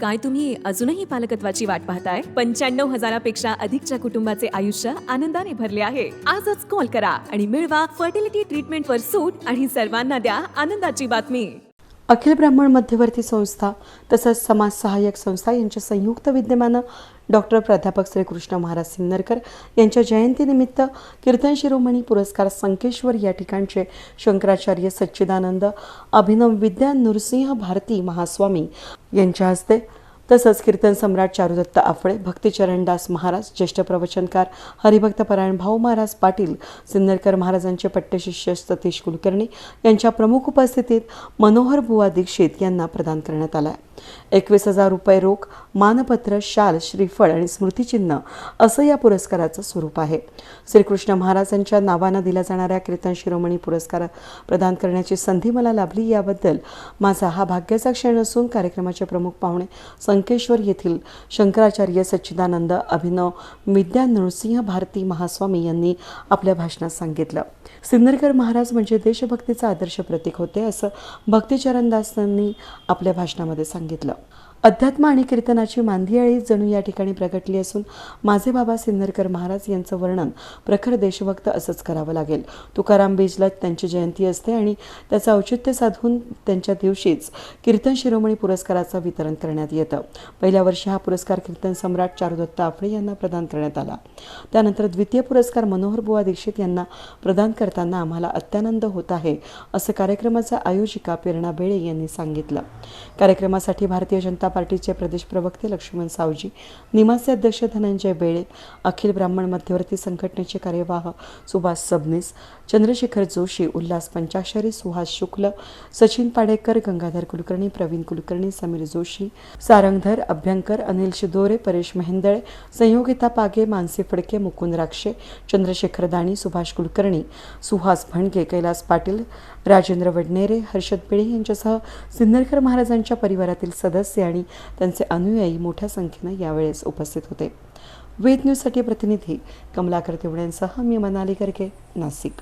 काय तुम्ही अजूनही पालकत्वाची वाट पाहताय? पंच्याण्णव हजारापेक्षा अधिकच्या कुटुंबाचे आयुष्य आनंदाने भरले आहे. आजच कॉल करा आणि मिळवा फर्टिलिटी ट्रीटमेंटवर सूट आणि सर्वांना द्या आनंदाची बातमी. अखिल ब्राह्मण मध्यवर्ती संस्था तसंच समाज सहाय्यक संस्था यांच्या संयुक्त विद्यमानं डॉक्टर प्राध्यापक श्रीकृष्ण महाराज सिन्नरकर यांच्या जयंतीनिमित्त कीर्तन शिरोमणी पुरस्कार संकेश्वर या ठिकाणचे शंकराचार्य सच्चिदानंद अभिनव विद्या नृसिंह भारती महास्वामी यांच्या हस्ते. तसंच कीर्तन सम्राट चारुदत्त आफळे भक्तिचरणदास महाराज ज्येष्ठ प्रवचनकार हरिभक्त परायण भाऊ महाराज पाटील सिन्नरकर महाराजांचे पट्टशिष्य सतीश कुलकर्णी यांच्या प्रमुख उपस्थितीत मनोहर बुवा दीक्षित यांना प्रदान करण्यात आला आहे एकवीस हजार रुपये रोख मानपत्र शाल श्रीफळ आणि स्मृतिचिन्ह असं या पुरस्काराचं स्वरूप आहे. श्रीकृष्ण महाराजांच्या नावानं दिला जाणाऱ्या कीर्तन शिरोमणी पुरस्कार प्रदान करण्याची संधी मला लाभली याबद्दल माझा हा भाग्याचा क्षण असून कार्यक्रमाचे प्रमुख पाहुणे संकेश्वर येथील शंकराचार्य सच्चिदानंद अभिनव विद्या नृसिंह भारती महास्वामी यांनी आपल्या भाषणात सांगितलं. सिन्नरकर महाराज म्हणजे देशभक्तीचा आदर्श प्रतीक होते असं भक्तिचरणदासांनी आपल्या भाषणामध्ये सांगितलं. सांगितलं. अध्यात्म आणि कीर्तनाची मांदियाळी जणू या ठिकाणी प्रगटली असून माझे बाबा सिन्नरकर महाराज यांचं वर्णन प्रखर देशभक्त असंच करावं लागेल. तुकाराम बीजला त्यांची जयंती असते आणि त्याचं औचित्य साधून त्यांच्या दिवशीच कीर्तन शिरोमणी पुरस्काराचं वितरण करण्यात येतं. पहिल्या वर्षी हा पुरस्कार कीर्तन सम्राट चारुदत्त आफळे यांना प्रदान करण्यात आला. त्यानंतर द्वितीय पुरस्कार मनोहर बुवा दीक्षित यांना प्रदान करताना आम्हाला अत्यानंद होत आहे असं कार्यक्रमाचा आयोजिका प्रेरणा बेळे यांनी सांगितलं. कार्यक्रमासाठी भारतीय जनता पार्टीचे प्रदेश प्रवक्ते लक्ष्मण सावजी निमाचे अध्यक्ष धनंजय बेळे अखिल ब्राह्मण मध्यवर्ती संघटनेचे कार्यवाह सुभाष सबनीस चंद्रशेखर जोशी उल्हास पंचाक्षरी सुहास शुक्ल सचिन पाडेकर गंगाधर कुलकर्णी प्रवीण कुलकर्णी समीर जोशी सारंगधर अभ्यंकर अनिल शिदोरे परेश मेहेंदळे संयोगिता पागे मानसी फडके मुकुंद राक्षे चंद्रशेखर दाणी सुभाष कुलकर्णी सुहास भणगे कैलास पाटील राजेंद्र वडनेरे हर्षद पेढे यांच्यासह सिन्नरकर महाराजांच्या परिवारातील सदस्य आणि त्यांचे अनुयायी मोठ्या संख्येनं यावेळेस उपस्थित होते. वेद न्यूजसाठी प्रतिनिधी कमलाकर तेवड्यांसह मी मनाली करके नाशिक.